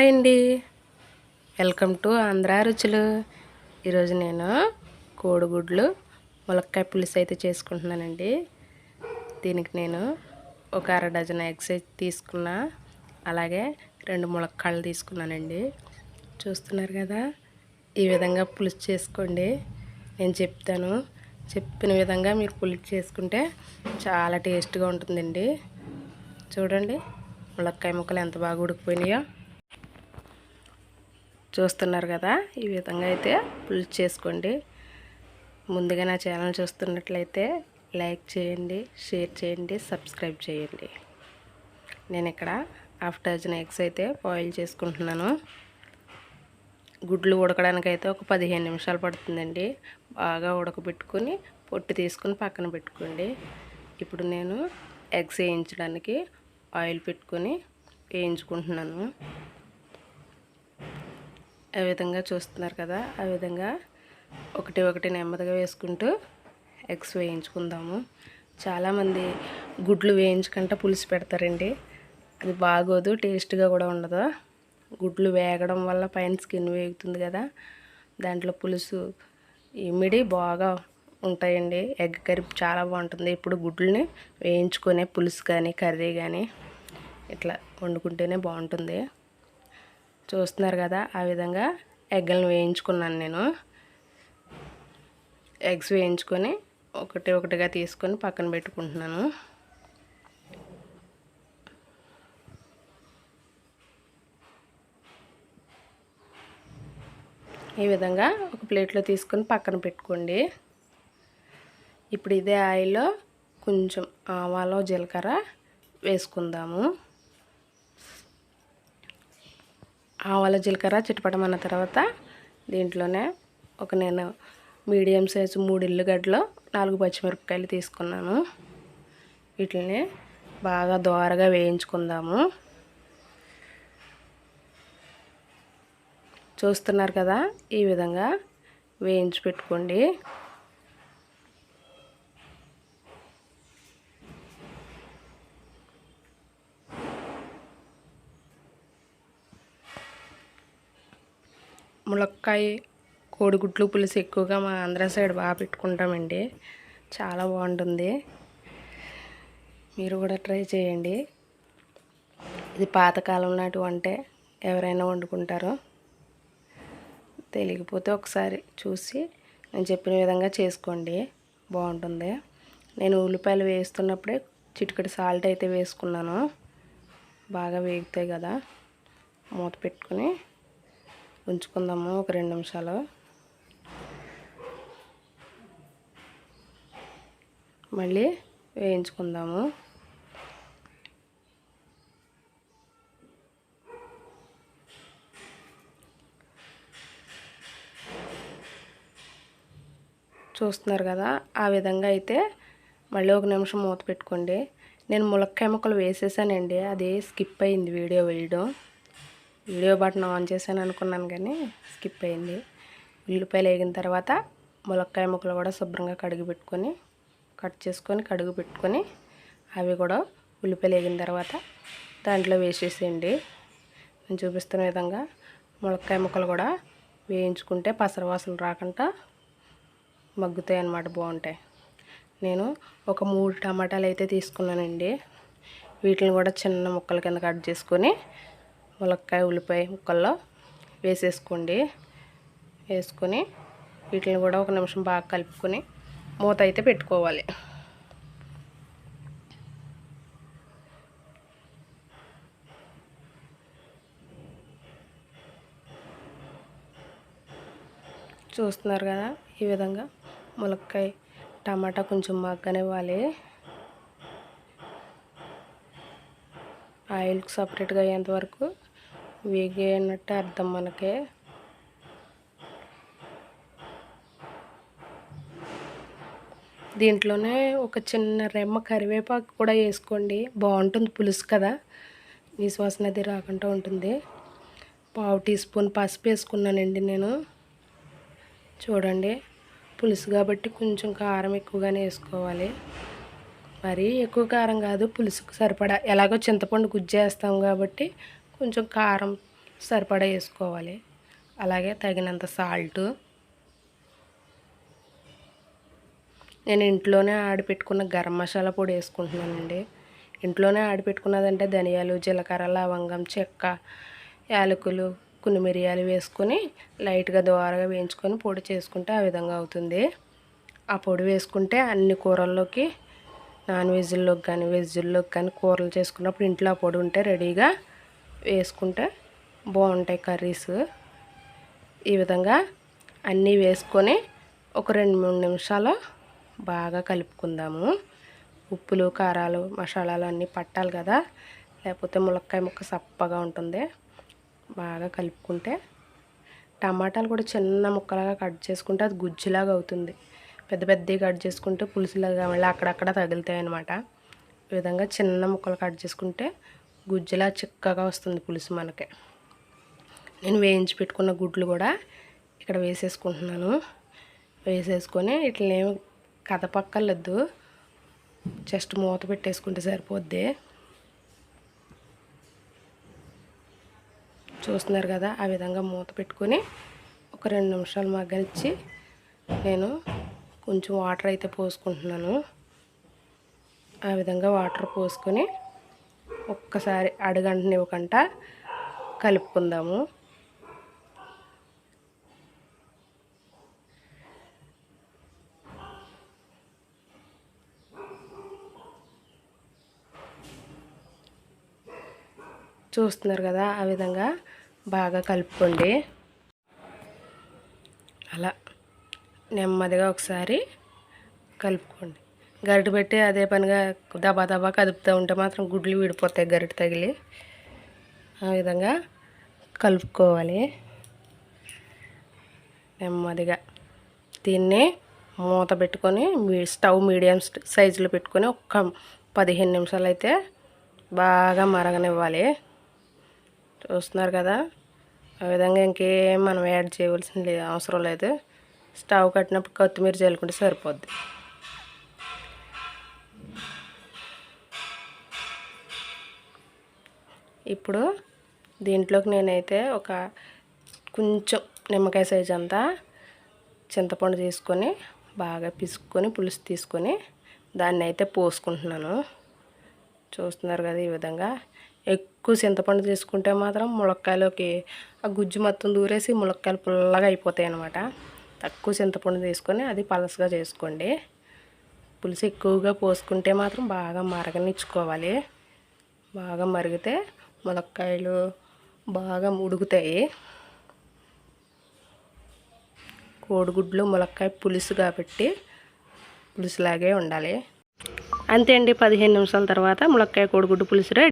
Hi అండి. Welcome to Andhra రుచులు. ఈరోజు నేను కోడిగుడ్లు ములక్కాయ పులుసు అయితే చేసుకుంటున్నానండి. దీనికి నేను ఒక అర డజన్ ఎగ్స్ తీసుకున్నా. అలాగే రెండు ములక్కాయలు తీసుకున్నానండి. చూస్తున్నారు కదా ఈ విధంగా పులుసు చేసుకోండి. నేను చెప్తాను. చెప్పిన విధంగా మీరు పులుసు చేసుకుంటే చాలా టేస్ట్గా ఉంటుందండి. చూడండి ములక్కాయ ముక్కలు ఎంత బాగా ఉడికిపోయినాయో. చూస్తున్నారు కదా? ఈ విధంగా అయితే పులుసు చేసుకోండి. ముందుగా నా ఛానల్ చూస్తున్నట్లయితే లైక్ చేయండి షేర్ చేయండి సబ్స్క్రైబ్ చేయండి. నేను ఇక్కడ హాఫ్ డజన్ ఎగ్స్ అయితే బాయిల్ చేసుకుంటున్నాను. గుడ్లు ఉడకడానికి అయితే ఒక పదిహేను నిమిషాలు పడుతుందండి. బాగా ఉడకబెట్టుకొని పొట్టు తీసుకుని పక్కన పెట్టుకోండి. ఇప్పుడు నేను ఎగ్స్ వేయించడానికి ఆయిల్ పెట్టుకొని వేయించుకుంటున్నాను. ఆ విధంగా చూస్తున్నారు కదా ఆ విధంగా ఒకటి ఒకటి నెమ్మదిగా వేసుకుంటూ ఎగ్స్ వేయించుకుందాము. చాలామంది గుడ్లు వేయించుకుంటే పులుసు పెడతారండి. అది బాగోదు టేస్ట్గా కూడా ఉండదు. గుడ్లు వేగడం వల్ల పైన స్కిన్ వేగుతుంది కదా దాంట్లో పులుసు ఇమిడి బాగా ఉంటాయండి. ఎగ్ కర్రీ చాలా బాగుంటుంది. ఇప్పుడు గుడ్లని వేయించుకునే పులుసు కానీ కర్రీ కానీ ఇట్లా వండుకుంటేనే బాగుంటుంది. చూస్తున్నారు కదా ఆ విధంగా ఎగ్గలను వేయించుకున్నాను నేను. ఎగ్స్ వేయించుకొని ఒకటి ఒకటిగా తీసుకొని పక్కన పెట్టుకుంటున్నాను. ఈ విధంగా ఒక ప్లేట్లో తీసుకొని పక్కన పెట్టుకోండి. ఇప్పుడు ఇదే ఆయిల్లో కొంచెం ఆవాలో జీలకర్ర వేసుకుందాము. ఆవాల జీలకర్ర చిటపటమన్న తర్వాత దీంట్లోనే ఒక నేను మీడియం సైజు మూడు ఇల్లుగడ్డలు నాలుగు పచ్చిమిరపకాయలు తీసుకున్నాను. వీటిని బాగా దోరగా వేయించుకుందాము. చూస్తున్నారు కదా ఈ విధంగా వేయించి పెట్టుకోండి. ములక్కాయ కోడిగుడ్లు పులుసు ఎక్కువగా మా ఆంధ్ర సైడ్ బాగా పెట్టుకుంటామండి. చాలా బాగుంటుంది. మీరు కూడా ట్రై చేయండి. ఇది పాతకాలం నాటి వంటే ఎవరైనా వండుకుంటారో తెలియకపోతే ఒకసారి చూసి నేను చెప్పిన విధంగా చేసుకోండి. బాగుంటుంది. నేను ఉల్లిపాయలు వేస్తున్నప్పుడే చిటికటి సాల్ట్ అయితే వేసుకున్నాను. బాగా వేగుతాయి కదా. మూత పెట్టుకుని ఉంచుకుందాము ఒక రెండు నిమిషాలు. మళ్ళీ వేయించుకుందాము. చూస్తున్నారు కదా ఆ విధంగా అయితే మళ్ళీ ఒక నిమిషం మూత పెట్టుకోండి. నేను ములక్కాయ ముక్కలు వేసేసానండి అది స్కిప్ అయింది వీడియో వేయడం. వీడియో బటన్ ఆన్ చేశాను అనుకున్నాను కానీ స్కిప్ అయింది. ఉల్లిపాయలు వేగిన తర్వాత ములక్కాయ ముక్కలు కూడా శుభ్రంగా కడిగి పెట్టుకొని కట్ చేసుకొని కడుగు పెట్టుకొని అవి కూడా ఉల్లిపాయలు వేగిన తర్వాత దాంట్లో వేసేసేయండి. నేను చూపిస్తున్న విధంగా ములక్కాయ ముక్కలు కూడా వేయించుకుంటే పసరవాసన రాకుండా మగ్గుతాయి అన్నమాట బాగుంటాయి. నేను ఒక మూడు టమాటాలు అయితే తీసుకున్నానండి. వీటిని కూడా చిన్న ముక్కల కింద కట్ చేసుకొని ములక్కాయ ఉల్లిపాయ ముక్కల్లో వేసేసుకోండి. వేసుకొని వీటిని కూడా ఒక నిమిషం బాగా కలుపుకొని మూత అయితే పెట్టుకోవాలి. చూస్తున్నారు కదా ఈ విధంగా ములక్కాయ టమాటా కొంచెం మగ్గనివ్వాలి. ఆయిల్కి సపరేట్గా అయ్యేంతవరకు వేగినట్టు అర్థం మనకి. దీంట్లోనే ఒక చిన్న రెమ్మ కరివేపాకు కూడా వేసుకోండి. బాగుంటుంది పులుసు కదా. విశ్వాసన అది రాకుండా ఉంటుంది. పావు టీ స్పూన్ పసుపు వేసుకున్నానండి నేను. చూడండి పులుసు కాబట్టి కొంచెం కారం ఎక్కువగానే వేసుకోవాలి. మరీ ఎక్కువ కారం కాదు పులుసుకు సరిపడా ఎలాగో చింతపండు గుజ్జేస్తాం కాబట్టి కొంచెం కారం సరిపడా వేసుకోవాలి. అలాగే తగినంత సాల్టు నేను ఇంట్లోనే ఆడిపెట్టుకున్న గరం మసాలా పొడి వేసుకుంటున్నానండి. ఇంట్లోనే ఆడిపెట్టుకున్నదంటే ధనియాలు జీలకర్ర లవంగం చెక్క యాలకులు కొన్ని మిరియాలు వేసుకొని లైట్గా దోరగా వేయించుకొని పొడి చేసుకుంటే ఆ విధంగా అవుతుంది. ఆ పొడి వేసుకుంటే అన్ని కూరల్లోకి నాన్ వెజ్లోకి కానీ వెజ్లోకి కానీ కూరలు చేసుకున్నప్పుడు ఇంట్లో ఆ పొడి ఉంటే రెడీగా వేసుకుంటే బాగుంటాయి కర్రీస్. ఈ విధంగా అన్నీ వేసుకొని ఒక రెండు మూడు నిమిషాలు బాగా కలుపుకుందాము. ఉప్పులు కారాలు మసాలాలు అన్నీ పట్టాలి కదా. లేకపోతే ములక్కాయ ముక్క సప్పగా ఉంటుంది. బాగా కలుపుకుంటే టమాటాలు కూడా చిన్న ముక్కలాగా కట్ చేసుకుంటే అది గుజ్జులాగా అవుతుంది. పెద్ద పెద్దవి కట్ చేసుకుంటే పులుసులాగా మళ్ళీ అక్కడక్కడ తగులుతాయి అనమాట ఈ విధంగా చిన్న ముక్కలు కట్ చేసుకుంటే గుజ్జులా చిక్కగా వస్తుంది పులుసు మనకి. నేను వేయించి పెట్టుకున్న గుడ్లు కూడా ఇక్కడ వేసేసుకుంటున్నాను. వేసేసుకొని ఇట్లనేమి కదపక్కర్లేదు. జస్ట్ మూత పెట్టేసుకుంటే సరిపోద్ది. చూస్తున్నారు కదా ఆ విధంగా మూత పెట్టుకొని ఒక రెండు నిమిషాలు మగ్గనిచ్చి నేను కొంచెం వాటర్ అయితే పోసుకుంటున్నాను. ఆ విధంగా వాటర్ పోసుకొని ఒక్కసారి అడుగంటనివ్వకంట కలుపుకుందాము. చూస్తున్నారు కదా ఆ విధంగా బాగా కలుపుకోండి. అలా నెమ్మదిగా ఒకసారి కలుపుకోండి. గరిటె పెట్టి అదే పనిగా దబా దబా కదుపుతూ ఉంటే మాత్రం గుడ్లు విడిపోతాయి గరిటె తగిలి. ఆ విధంగా కలుపుకోవాలి. నెమ్మదిగా దీన్ని మూత పెట్టుకొని మీ స్టవ్ మీడియం సైజులో పెట్టుకొని ఒక్క పదిహేను నిమిషాలు అయితే బాగా మరగనివ్వాలి. చూస్తున్నారు కదా? ఆ విధంగా ఇంకేం మనం యాడ్ చేయవలసిన లేదు అవసరం లేదు. స్టవ్ కట్టినప్పుడు కొత్తిమీర చల్లుకుంటే సరిపోద్ది. ఇప్పుడు దీంట్లోకి నేనైతే ఒక కొంచెం నిమ్మకాయ సైజ్ అంతా చింతపండు తీసుకొని బాగా పిసుక్కొని పులుసు తీసుకొని దాన్ని అయితే పోసుకుంటున్నాను. చూస్తున్నారు కదా ఈ విధంగా. ఎక్కువ చింతపండు తీసుకుంటే మాత్రం ములక్కాయలోకి ఆ గుజ్జు మొత్తం దూరేసి ములక్కాయలు పుల్లగా అయిపోతాయి అన్నమాట. తక్కువ చింతపండు తీసుకొని అది పలసగా చేసుకోండి. పులుసు ఎక్కువగా పోసుకుంటే మాత్రం బాగా మరగనిచ్చుకోవాలి. బాగా మరిగితే ములక్కాయలు బాగా ఉడుకుతాయి కోడిగుడ్లు ములక్కాయ పులుసు కాబట్టి పులుసులాగే ఉండాలి. అంతే అండి పదిహేను నిమిషాల తర్వాత ములక్కాయ కోడిగుడ్డు పులుసు రెడీ.